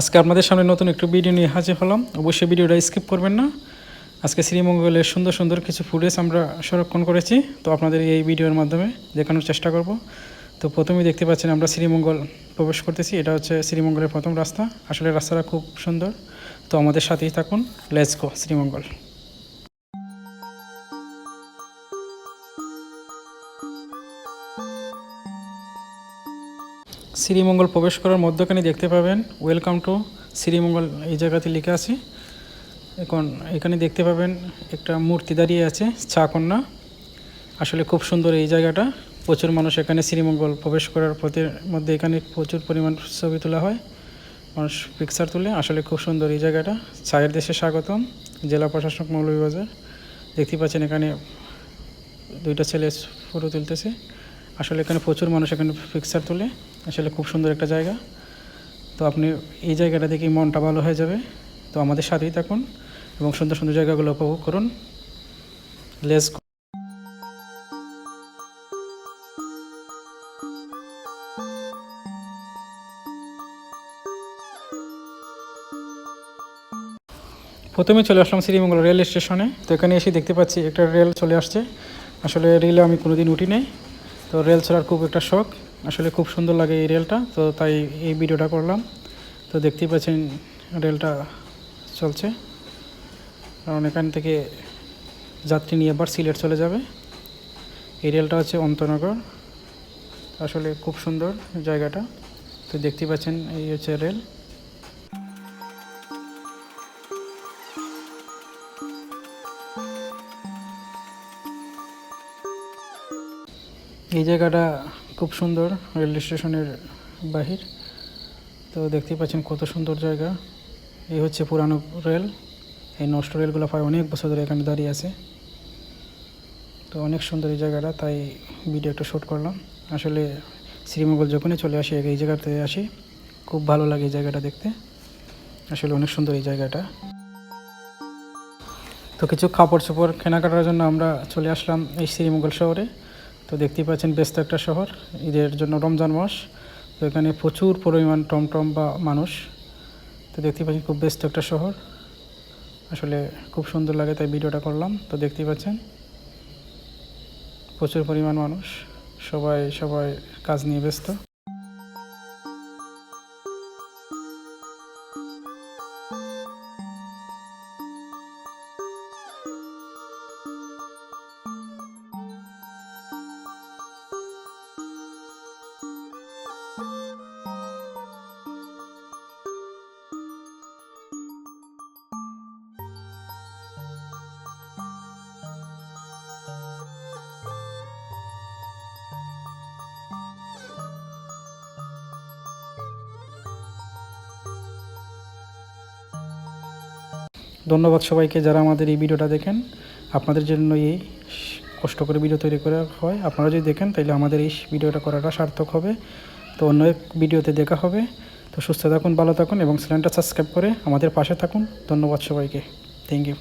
আজকে আপনাদের সামনে নতুন একটু ভিডিও নিয়ে হাজির হলাম। অবশ্যই ভিডিওটা স্কিপ করবেন না। আজকে শ্রীমঙ্গলের সুন্দর সুন্দর কিছু ফুটেজ আমরা সংরক্ষণ করেছি। তো আপনাদের এই ভিডিওর মাধ্যমে দেখানোর চেষ্টা করব। তো প্রথমেই দেখতে পাচ্ছেন আমরা শ্রীমঙ্গল প্রবেশ করতেছি। এটা হচ্ছে শ্রীমঙ্গলের প্রথম রাস্তা। আসলে রাস্তাটা খুব সুন্দর। তো আমাদের সাথেই থাকুন। Let's go Sreemangal. শ্রীমঙ্গল প্রবেশ করার মধ্যখানে দেখতে পাবেন ওয়েলকাম টু শ্রীমঙ্গল, এই জায়গাতে লেখা আছে। এখন এখানে দেখতে পাবেন একটা মূর্তি দাঁড়িয়ে আছে চা কন্যা আসলে খুব সুন্দর এই জায়গাটা। প্রচুর মানুষ এখানে শ্রীমঙ্গল প্রবেশ করার পথে মধ্যে এখানে প্রচুর পরিমাণ ছবি তোলা হয়, মানুষ পিকচার তুলে। আসলে খুব সুন্দর এই জায়গাটা। চায়ের দেশে স্বাগতম, জেলা প্রশাসক মৌলভীবাজার। দেখতে পাচ্ছেন এখানে দুইটা ছেলে ফটো তুলতেছে। আসলে এখানে প্রচুর মানুষ এখানে পিকচার তোলে। আসলে খুব সুন্দর একটা জায়গা। তো আপনি এই জায়গাটা দেখে মনটা ভালো হয়ে যাবে। তো আমাদের সাথেই থাকুন এবং সুন্দর সুন্দর জায়গাগুলো উপভোগ করুন। লেস প্রথমে চলে আসলাম শ্রীমঙ্গল রেল স্টেশনে। তো এখানে এসে দেখতে পাচ্ছি একটা রেল চলে আসছে। আসলে রেলে আমি কোনোদিন উঠি নেই তো রেল চলার খুব একটা শখ। আসলে খুব সুন্দর লাগে এই রেলটা তো তাই এই ভিডিওটা করলাম। তো দেখতেই পাচ্ছেন রেলটা চলছে। কারণ এখান থেকে যাত্রী নিয়ে আবার সিলেট চলে যাবে। এই রেলটা হচ্ছে অন্তনগর। আসলে খুব সুন্দর জায়গাটা। তো দেখতেই পাচ্ছেন, এই হচ্ছে রেল এই জায়গাটা খুব সুন্দর রেল স্টেশনের বাহির। তো দেখতেই পাচ্ছেন কত সুন্দর জায়গা। এই হচ্ছে পুরানো রেল এই নষ্ট রেলগুলো প্রায় অনেক বছর ধরে এখানে দাঁড়িয়ে আছে। তো অনেক সুন্দর এই জায়গাটা, তাই ভিডিও একটা শ্যুট করলাম। আসলে শ্রীমঙ্গল যখনই চলে আসি এই জায়গাতে আসি। খুব ভালো লাগে এই জায়গাটা দেখতে। আসলে অনেক সুন্দর এই জায়গাটা। তো কিছু কাপড় চোপড় কেনাকাটার জন্য আমরা চলে আসলাম এই শ্রীমঙ্গল শহরে। তো দেখতেই পাচ্ছেন ব্যস্ত একটা শহর, ঈদের জন্য রমজান মাস, তো এখানে প্রচুর পরিমাণ টমটম বা মানুষ, তো দেখতেই পাচ্ছেন খুব ব্যস্ত একটা শহর, আসলে খুব সুন্দর লাগে তাই ভিডিওটা করলাম, তো দেখতেই পাচ্ছেন প্রচুর পরিমাণ মানুষ, সবাই সবাই কাজ নিয়ে ব্যস্ত। ধন্যবাদ সবাইকে যারা আমাদের এই ভিডিওটা দেখেন। আপনাদের জন্য এই কষ্ট করে ভিডিও তৈরি করা হয়। আপনারা যদি দেখেন তাহলে আমাদের এই ভিডিওটা করাটা সার্থক হবে। তো অন্য এক ভিডিওতে দেখা হবে। তো সুস্থ থাকুন, ভালো থাকুন এবং চ্যানেলটা সাবস্ক্রাইব করে আমাদের পাশে থাকুন। ধন্যবাদ সবাইকে। Thank you